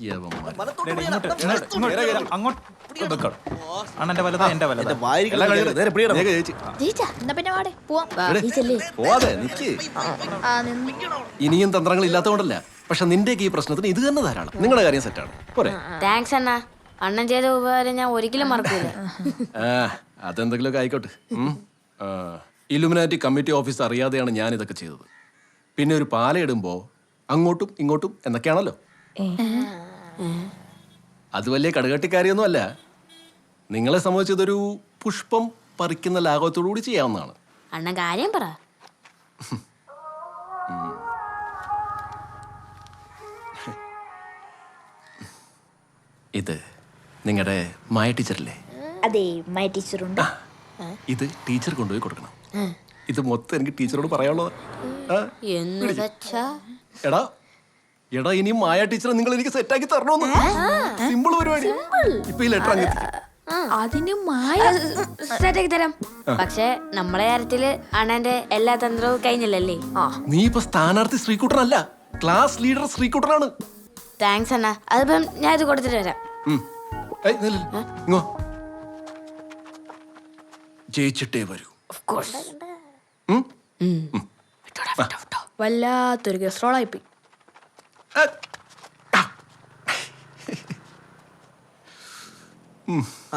യവന്മാര്. അങ്ങോട്ട് വെക്കണം അണ്ണന്റെ വലത് എന്റെ വലത്. എല്ലാം നേരെ പിടിയടാ. വേഗം ചേച്ചി. ജയിച്ചാ. എന്നാ പിന്നെ വാടെ പോവാം. എടേ, ജയിച്ചല്ലേ? പോവാതെ നിക്ക്. ആ നിന്ന്. ഇനിയും തന്ത്രങ്ങൾ ഇല്ലാത്തതുകൊണ്ടല്ല. പക്ഷെ നിന്റെ ഈ പ്രശ്നത്തിന് ഇത് തന്നെ ധാരാളം. നിങ്ങളുടെ കാര്യം സെറ്റാണ് പോരെ. താങ്ക്സ് അണ്ണ. അണ്ണൻ ചെയ്ത ഉപകാരം ഞാൻ ഒരിക്കലും മറക്കൂല. ആ അതെന്തെങ്കിലുമൊക്കെ ആയിക്കോട്ടെ. ഉം. ആ, ഇലുമിനാറ്റി കമ്മിറ്റി ഓഫീസ് അറിയാതെയാണ് ഞാൻ ഇതൊക്കെ ചെയ്തത്. പിന്നെ ഒരു പാലയിടുമ്പോ അങ്ങോട്ടും ഇങ്ങോട്ടും എന്നൊക്കെയാണല്ലോ. അത് വലിയ കടുകട്ടിക്കാരിയൊന്നും അല്ല. നിങ്ങളെ സംബന്ധിച്ചതൊരു പുഷ്പം പറിക്കുന്ന ലാഘവത്തോടു കൂടി ചെയ്യാവുന്നതാണ്. അണ്ണൻ കാര്യം പറ. ഇത് നിങ്ങളുടെ മായ ടീച്ചറല്ലേ? അതെ മൈ ടീച്ചറുണ്ട്. ഇത് ടീച്ചർ കൊണ്ടുപോയി കൊടുക്കണം. ഇത് മൊത്തം എനിക്ക് ടീച്ചറോട് പറയാനുള്ളത്. ആ, എന്ന് വെച്ചാ? എടാ എടാ ഇനി മായ ടീച്ചറെ നിങ്ങൾ എനിക്ക് സെറ്റാക്കി തരണോന്ന്. സിമ്പിൾ പരിപാടി. ഇപ്പൊ ഈ ലെറ്റർ അങ്ങ് അതിന് മായ. സെറ്റാക്കി തരാം. പക്ഷെ നമ്മളെ കാര്യത്തിൽ അണന്റെ എല്ലാ തന്ത്രവും കഴിഞ്ഞില്ലല്ലേ? നീ ഇപ്പൊ സ്ഥാനാർത്ഥി ശ്രീകുട്ടനല്ല ക്ലാസ് ലീഡർ ശ്രീകുട്ടനാണ്. താങ്ക്സ് അണ്ണ. അതിപ്പം ഞാൻ ഇത് കൊടുത്തിട്ട് വരാം. ജയിച്ചിട്ടേ വരൂ? വല്ലാത്തൊരു ഗസ്ട്രോളായിപ്പോയി.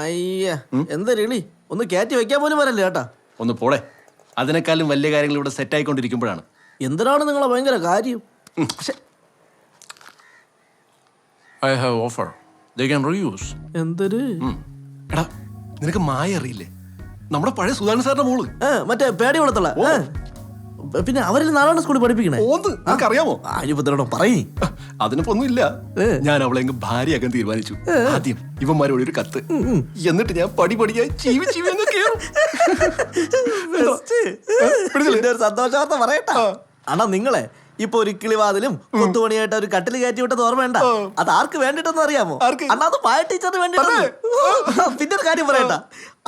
അയ്യ എന്താ രളി? ഒന്ന് കയറ്റി വെക്കാൻ പോലും വരല്ലേ ചേട്ടാ ഒന്ന് പോളെ. അതിനേക്കാളും വലിയ കാര്യങ്ങൾ ഇവിടെ സെറ്റ് ആയിക്കൊണ്ടിരിക്കുമ്പോഴാണ്. എന്തിനാണ് നിങ്ങളെ ഭയങ്കര കാര്യം? I have offer they can reuse എന്തൊരു? എടാ നിനക്ക് മായ അറിയില്ലേ? നമ്മുടെ പഴയ സുധാകരൻ സാറിന്റെ മോൾ. മറ്റേ പേടി കൊടുത്തുള്ള പിന്നെ അവരിൽ നാലാണ് സ്കൂളിൽ പഠിപ്പിക്കണേ. ഓന്ത് അറിയാമോ ആയുപത്രോടോ പറയേ. അതിനിപ്പോ ഒന്നുമില്ല ഞാൻ അവളെ ഭാര്യയാക്കാൻ തീരുമാനിച്ചു. ആദ്യം ഇവന്മാരോട് ഒരു കത്ത്. എന്നിട്ട് ഞാൻ പടി പടിയായി ചീവി ചീവി അങ്ങ് കേറും. ഇതിന്റെ ഒരു സന്തോഷവാർത്ത പറയട്ടാ. അണ്ണാ നിങ്ങളെ ഇപ്പൊ ഒരു കിളിവാതിലും കൊത്തുപണിയായിട്ട് ഒരു കട്ടിൽ കയറ്റി വിട്ടത് ഓർമ്മ അത് ആർക്ക് വേണ്ടിട്ടെന്ന് അറിയാമോ? അണ്ണാ അത് മായ ടീച്ചറിന് വേണ്ടിട്ടാണ് പിന്നെ ഒരു കാര്യം പറയണ്ട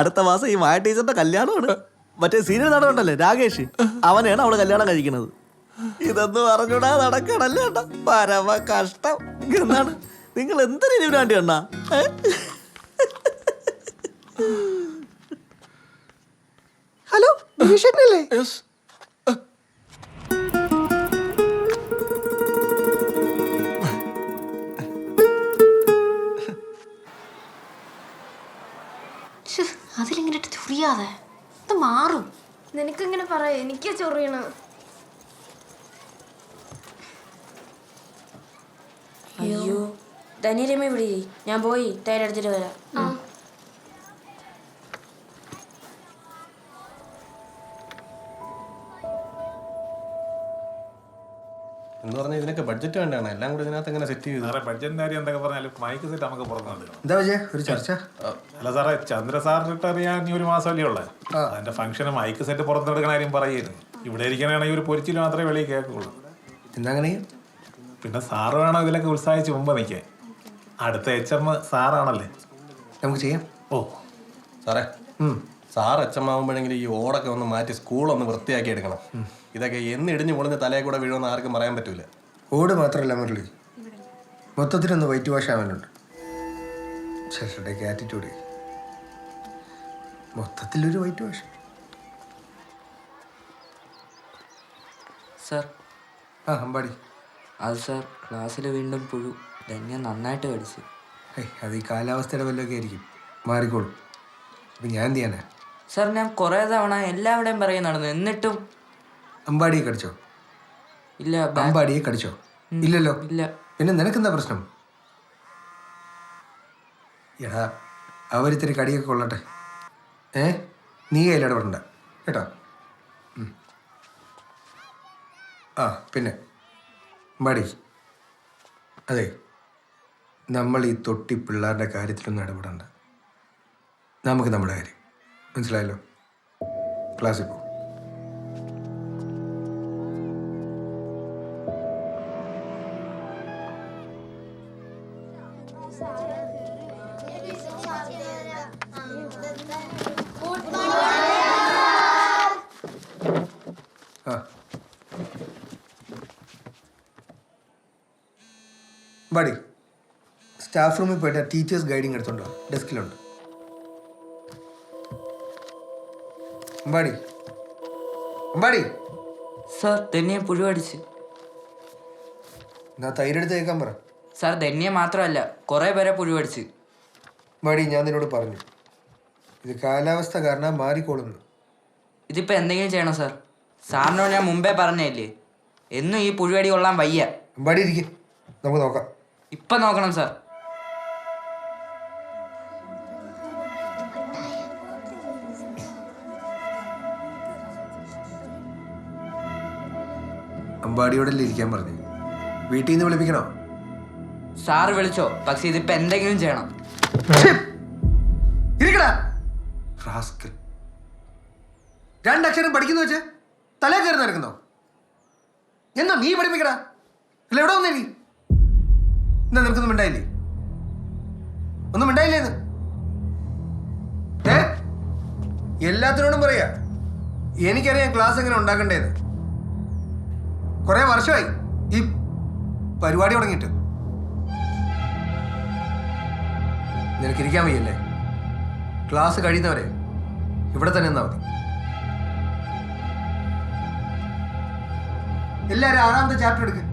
അടുത്ത മാസം ഈ മായ ടീച്ചറിന്റെ കല്യാണമാണ്. മറ്റേ സീരിയൽ നടനുണ്ടല്ലേ രാകേഷ്? അവനെയാണ് അവൾ കല്യാണം കഴിക്കുന്നത്. ഇതൊന്നും അറിഞ്ഞൂടാ നടക്കണല്ലേ പരമ കഷ്ടം. എന്നാണ്? നിങ്ങൾ എന്തൊരു വേണ്ടി അണ്ണാ? ഏ? ഹലോ. അതിലിങ്ങനെ ചൊറിയാതെ. ഇത് മാറും. നിനക്കിങ്ങനെ പറയാ. എനിക്ക് ചൊറിയണം അയ്യോ. ധനിരമ ഇവിടെ ഞാൻ പോയി ടൈർ എടുത്തിട്ട് വരാം. എന്ന് പറഞ്ഞാൽ ഇതിനൊക്കെ ബഡ്ജറ്റ് വേണ്ടാണ്. എല്ലാം കൂടി ഇതിനകത്ത് എങ്ങനെ സെറ്റ് ചെയ്തു? ബഡ്ജറ്റിന്റെ കാര്യം എന്തൊക്കെ പറഞ്ഞാലും മൈക്ക് സെറ്റ് നമുക്ക് പുറത്തു എന്താ വിജയ? ഒരു ചർച്ച? അല്ല സാറേ ചന്ദ്ര സാർ റിട്ടയർ ചെയ്യാൻ ഇനി ഒരു മാസമല്ലേ ഉള്ളത് അതിന്റെ ഫംഗ്ഷന് മൈക്ക് സെറ്റ് പുറത്തെടുക്കുന്ന കാര്യം പറയുന്നു ഇവിടെ ഇരിക്കണമെങ്കിൽ ഒരു പൊരിച്ചിൽ മാത്രമേ വെളിയിൽ കേൾക്കുള്ളൂ. എന്താ അങ്ങനെ? പിന്നെ സാറ് വേണം ഇതിലൊക്കെ ഉത്സാഹിച്ച് മുമ്പ് നിൽക്കാൻ. അടുത്ത എച്ച് എം സാറാണല്ലേ? നമുക്ക് ചെയ്യാം. ഓ. സാറേ സാർ അച്ഛമാവുമ്പോഴെങ്കിലും ഈ ഓടൊക്കെ ഒന്ന് മാറ്റി സ്കൂളൊന്ന് വൃത്തിയാക്കി എടുക്കണം. ഇതൊക്കെ എന്ന് ഇടിഞ്ഞു പൊളിഞ്ഞ് തലയെ കൂടെ വീഴുമെന്ന് ആർക്കും പറയാൻ പറ്റൂല. ഓട് മാത്രമല്ല മുരളി. മൊത്തത്തിലൊന്ന് വൈറ്റ് വാഷ് ആവാനുണ്ട്. ശേഷം ആറ്റിറ്റ്യൂഡ് മൊത്തത്തിലൊരു വൈറ്റ് വാഷ് സാർ ആ അമ്പാടി. അത് സാർ ക്ലാസ്സിൽ വീണ്ടും പുഴു. ധന്യ നന്നായിട്ട് കടിച്ച്. ഏയ് അത് ഈ കാലാവസ്ഥയുടെ വല്ലതൊക്കെ ആയിരിക്കും. മാറിക്കോളും. അപ്പം ഞാൻ എന്ത് ചെയ്യാനാ? സാർ ഞാൻ കുറേ തവണ എല്ലാവിടെയും പറയും നടന്നു. എന്നിട്ടും അമ്പാടിയെ കടിച്ചോ? ഇല്ല ബാ- അമ്പാടിയെ കടിച്ചോ? ഇല്ലല്ലോ. ഇല്ല. പിന്നെ നിനക്കെന്താ പ്രശ്നം? എടാ അവരിത്തിരി കടിയൊക്കെ കൊള്ളട്ടെ. ഏ? നീ കയ്യിൽ ഇടപെടണ്ട. കേട്ടോ? ആ പിന്നെ. മടി. അതെ നമ്മൾ ഈ തൊട്ടി പിള്ളേരുടെ കാര്യത്തിലൊന്നും ഇടപെടണ്ട. നമുക്ക് നമ്മുടെ കാര്യം. മനസ്സിലായല്ലോ? ക്ലാസ്സിൽ പോ. സ്റ്റാഫ് റൂമിൽ പോയിട്ട് ടീച്ചേഴ്സ് ഗൈഡിങ് എടുത്തോണ്ടോ ഡെസ്കിലുണ്ട് അമ്പാടി. അമ്പാടി. സാർ ധന്യ പുഴു അടിച്ച്. എന്നാ തൈരെടുത്ത് കേൾക്കാൻ പറ. സാർ ധന്യ മാത്രമല്ല കുറേ പേരെ പുഴു അടിച്ച്. അമ്പാടി ഞാൻ നിന്നോട് പറഞ്ഞു. ഇത് കാലാവസ്ഥ കാരണം മാറിക്കോളുന്നു. ഇതിപ്പോൾ എന്തെങ്കിലും ചെയ്യണം സാർ? സാറിനോട് ഞാൻ മുമ്പേ പറഞ്ഞല്ലേ? എന്നും ഈ പുഴുവടി കൊള്ളാൻ വയ്യ. അമ്പാടി ഇരിക്കും. നമുക്ക് നോക്കാം. ഇപ്പം നോക്കണം സാർ. അമ്പാടിയോടല്ലേ ഇരിക്കാൻ പറഞ്ഞു? വീട്ടിൽ നിന്ന് വിളിപ്പിക്കണോ? സാറ് വിളിച്ചോ. പക്ഷെ ഇതിപ്പോ എന്തെങ്കിലും ചെയ്യണം. ഇരിക്കടാ! റാസ്കൽ. രണ്ടക്ഷരം പഠിക്കുന്നു വെച്ച് തലേ കയറി നടക്കുന്നോ? എന്നാ നീ പഠിപ്പിക്കടാ? അല്ല എവിടെ വന്നേ നീ? എന്നാ നിനക്കൊന്നും ഉണ്ടായില്ലേ ഒന്നും ഉണ്ടായില്ലേ ഏ? എല്ലാത്തിനോടും പറയാ എനിക്കറിയാം ക്ലാസ് എങ്ങനെ ഉണ്ടാക്കണ്ടേന്ന്. കുറെ വർഷമായി ഈ പരിപാടി തുടങ്ങിയിട്ട്. നിനക്കിരിക്കാൻ വയ്യല്ലേ? ക്ലാസ് കഴിയുന്നവരെ ഇവിടെ തന്നെ നിന്നാ മതി. എല്ലാവരും ആറാമത്തെ ചാപ്റ്റർ എടുക്ക്.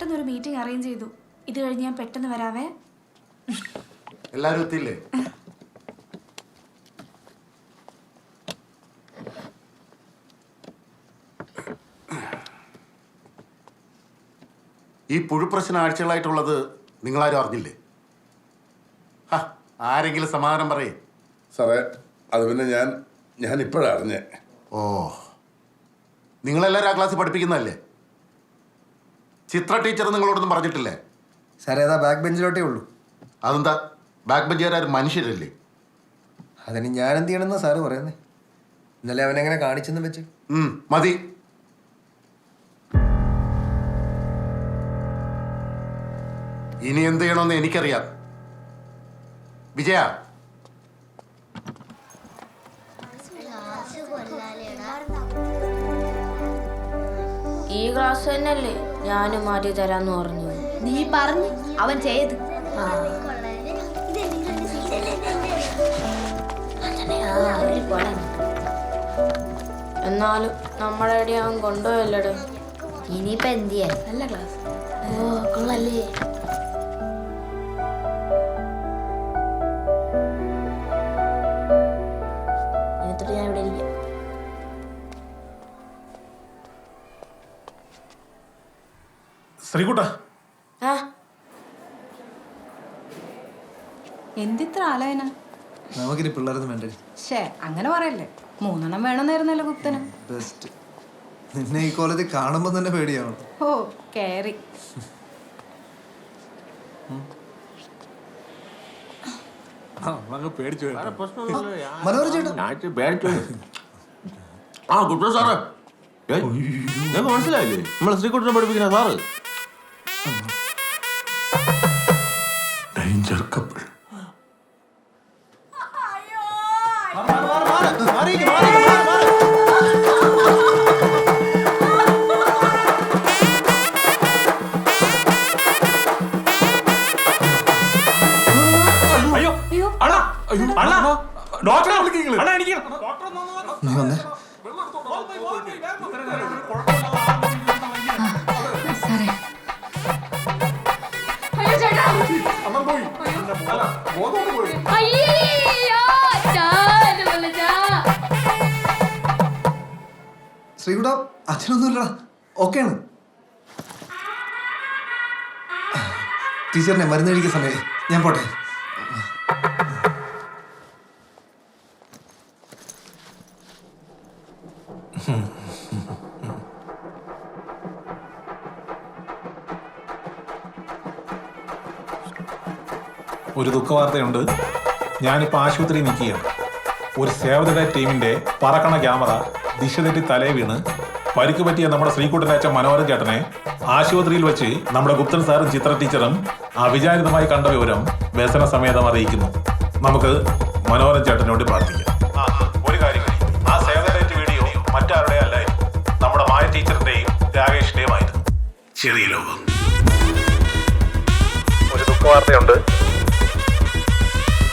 സാർ പെട്ടെന്ന് ഒരു മീറ്റിംഗ് അറേഞ്ച് ചെയ്തു. ഇത് കഴിഞ്ഞ് ഞാൻ പെട്ടെന്ന് വരാവേ. എല്ലാരും എത്തിയില്ലേ? ഈ പുഴുപ്രശ്നം ആഴ്ചകളായിട്ടുള്ളത് നിങ്ങളാരും അറിഞ്ഞില്ലേ? ഹ, ആരെങ്കിലും സമാധാനം പറയേ. സാറേ അത് പിന്നെ ഞാൻ ഞാൻ ഇപ്പോഴാണ് അറിഞ്ഞേ. ഓ നിങ്ങളെല്ലാവരും ആ ക്ലാസ്സിൽ പഠിപ്പിക്കുന്നതല്ലേ? ചിത്ര ടീച്ചർ നിങ്ങളോടൊന്നും പറഞ്ഞിട്ടില്ലേ? സാറേ അതാ ബാക്ക് ബെഞ്ചിലോട്ടേ ഉള്ളൂ. അതെന്താ? ബാക്ക് ബെഞ്ചുകാരും മനുഷ്യരല്ലേ? അതിന് ഞാൻ എന്ത് ചെയ്യണമെന്നാ സാറ് പറയുന്നേ? ഇന്നലെ അവനെങ്ങനെ കാണിച്ചെന്ന് വെച്ച്. മതി. ഇനി എന്ത് ചെയ്യണമെന്ന് എനിക്കറിയാം. വിജയ. ഈ ക്ലാസ് തന്നെയല്ലേ? ഞാനും മാറ്റി തരാന്ന് പറഞ്ഞു. നീ പറഞ്ഞു അവൻ ചെയ്ത്. എന്നാലും നമ്മുടെ അവൻ കൊണ്ടുപോയല്ലടേ? ഇനിയിപ്പോ എന്ത് ചെയ്യാൻ? നല്ല ക്ലാസ് ഓ കൊള്ളല്ലേ ശ്രീകുട്ട. ആ. എന്തിത്ര ആലോചന നമുക്കിനി പിള്ളേരൊന്നും വേണ്ടേ? ഷേ അങ്ങനെ പറയല്ലേ. മൂന്നെണ്ണം വേണമെന്നായിരുന്നല്ലോ ഗുപ്തന്. ബെസ്റ്റ് നിന്നെ ഈ കോലത്തിൽ കാണുമ്പോൾ തന്നെ പേടിയാണ് ഓ കേറി. പേടിച്ചു ചേട്ടാ. ആ ഗുഡ് സാറേ. മനസ്സിലായില്ലേ? നമ്മളെ ശ്രീകുട്ടനെ പഠിപ്പിക്കുന്ന സാറ്. ഡോക്ടറെ വിളിക്കുന്നു അണ്ണാ എനിക്ക് നീ വന്നേ. അയ്യോ ചേട്ടാ. അണ്ണൻ പോയി. അല്ല ബോധം പോയി. അയ്യോ ചാ എന്നെ വിളിച്ചാ ശ്രീകുട്ട അച്ഛനൊന്നുമില്ലടാ. ഓക്കെയാണ് ടീച്ചറിനെ മരുന്ന് കഴിക്കുന്ന സമയം ഞാൻ പോട്ടെ. ഒരു ദുഃഖവാർത്തയുണ്ട്. ഞാനിപ്പോൾ ആശുപത്രിയിൽ നിൽക്കുകയാണ്. ഒരു സേവതയുടെ ടീമിന്റെ പറക്കണ ക്യാമറ ദിശ തെറ്റി തലേ വീണ്. പരിക്ക് പറ്റിയ നമ്മുടെ ശ്രീകുട്ടനാച്ച മനോഹരൻ ചേട്ടനെ ആശുപത്രിയിൽ വെച്ച് നമ്മുടെ ഗുപ്തൻ സാറും ചിത്ര ടീച്ചറും അവിചാരിതമായി കണ്ട വിവരം വ്യസന സമേതം അറിയിക്കുന്നു. നമുക്ക് മനോഹരൻ ചേട്ടനോട് പ്രാർത്ഥിക്കാം. ചെറിയ ലോകം. ഒരു ദുഃഖവാർത്തയുണ്ട്.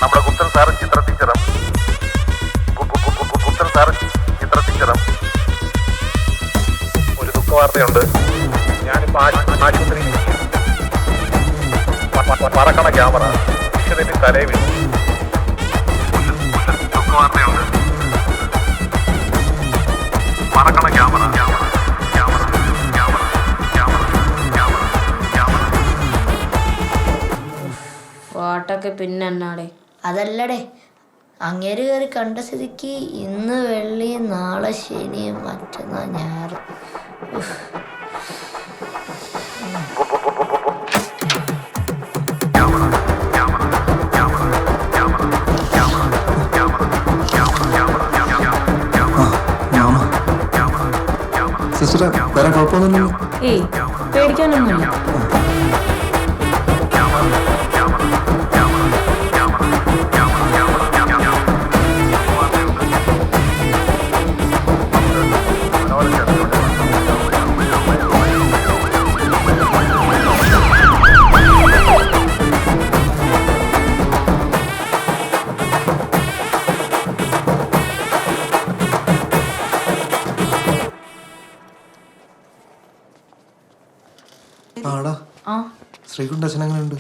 നമ്മുടെ ഗുപ്തൻ സാറ് ചിത്ര ടീച്ചറും ഗു- സാറ് ചിത്ര ടീച്ചറും ഒരു ദുഃഖവാർത്തയുണ്ട്. ഞാനിപ്പോ ആശുപത്രി പറക്കണ ക്യാമറ. ദിശതെറ്റി തലേ വീണു. ദുഃഖവാർത്തയുണ്ട്. പാട്ടൊക്കെ പിന്നെ എന്നാടേ? അതല്ലടേ അങ്ങേര് കയറി കണ്ട സ്ഥിതിക്ക് ഇന്ന് വെള്ളി നാളെ ശനി മറ്റന്നാ ഞായർ. സിസ്റ്റർ വേറെ കുഴപ്പമൊന്നുമില്ലല്ലോ. ഏയ് പേടിക്കാനൊന്നുമില്ല. ശ്രീകുട്ട അച്ഛൻ എങ്ങനെയുണ്ട്?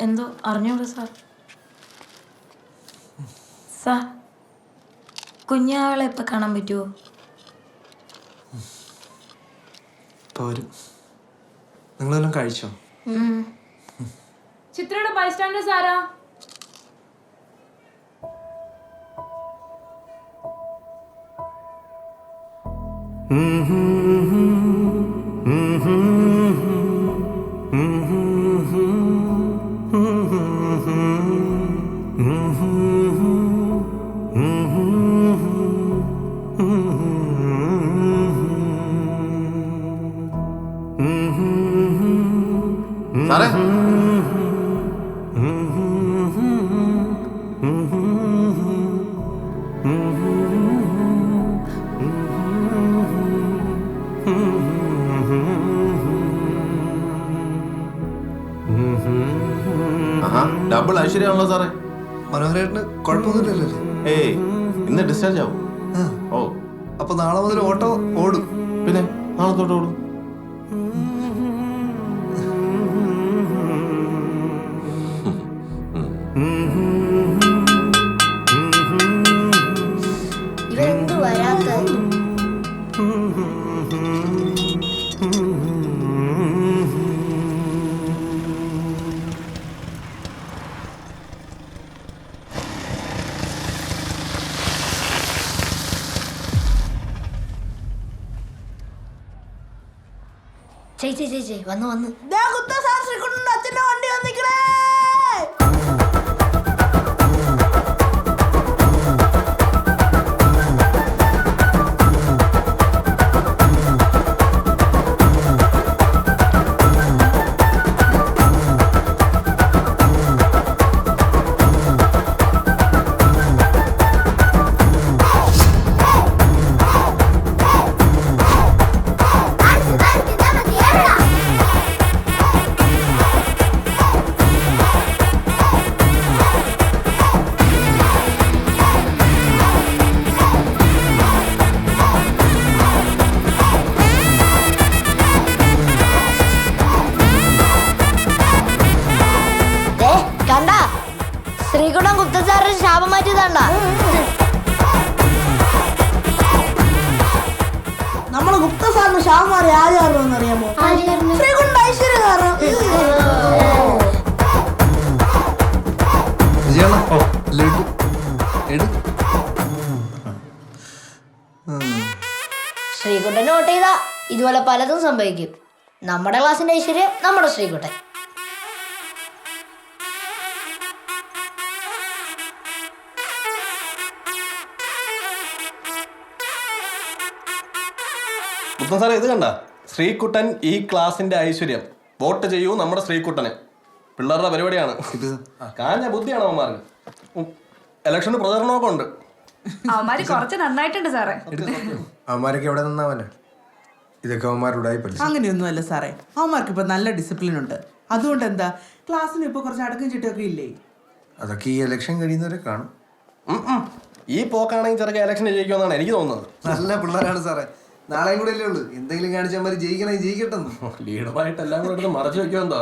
എന്തോ അറിഞ്ഞോളൂ സാർ. സാർ കുഞ്ഞാളെ ഇപ്പൊ കാണാൻ പറ്റുമോ നിങ്ങളെല്ലാം കഴിച്ചോ? ചിത്രയുടെ ബൈസ്റ്റാൻഡേഴ്സ് ആരാ സാറേ? ഡബിൾ ഐശ്വര്യമാണല്ലോ സാറേ. മനോഹരേട്ടന് കുഴപ്പമൊന്നുമില്ലല്ലോ ഏയ് ഇന്ന് ഡിസ്ചാർജ് ആവും. ഓ. അപ്പൊ നാളെ മുതൽ ഓട്ടോ 那那 ശ്രീകുട്ടൻ നോട്ട് ചെയ്താ ഇതുപോലെ പലതും സംഭവിക്കും. നമ്മുടെ ക്ലാസ്സിന്റെ ഐശ്വര്യം നമ്മുടെ ശ്രീകുട്ടൻ. ബുദ്ധൻ സാറേ ഇത് കണ്ട? ശ്രീകുട്ടൻ ഈ ക്ലാസിന്റെ ഐശ്വര്യം. വോട്ട് ചെയ്യൂ നമ്മുടെ ശ്രീകുട്ടന്. പിള്ളേരുടെ പരിപാടിയാണ്. കാഞ്ഞ ബുദ്ധിയാണ് അവന്മാർക്ക്. ഇലക്ഷന് പ്രചരണമൊക്കെ ഉണ്ട്. അവന്മാര് കുറച്ച് നന്നായിട്ടുണ്ട് സാറേ. അവന്മാരൊക്കെ എവിടെ നിന്നാവനെ ഇതൊക്കെ അവന്മാരുടെ പഠിച്ചു അങ്ങനെയൊന്നുമല്ല സാറേ. അവന്മാർക്ക് ഇപ്പൊ നല്ല ഡിസിപ്ലിൻ ഉണ്ട്. അതുകൊണ്ട് എന്താ? ക്ലാസ്സിന് ഇപ്പൊ കുറച്ച് അടക്കം ചിട്ടൊക്കെ ഇല്ലേ? അതൊക്കെ ഈ ഇലക്ഷൻ കഴിയുന്നവരെ കാണും. ഈ പോക്കാണെങ്കിൽ ചെറുക്കെ ഇലക്ഷൻ ജയിക്കുമെന്നാണ് എനിക്ക് തോന്നുന്നത്. നല്ല പിള്ളേരാണ് സാറേ. നാളെയും കൂടെ അല്ലേ ഉള്ളൂ. എന്തെങ്കിലും കാണിച്ചാൽ ജയിക്കണേ ജയിക്കട്ടെന്ന്. ലീഡറായിട്ട് എല്ലാം കൂടെ എടുത്ത് മറച്ചു വെക്കുമെന്താ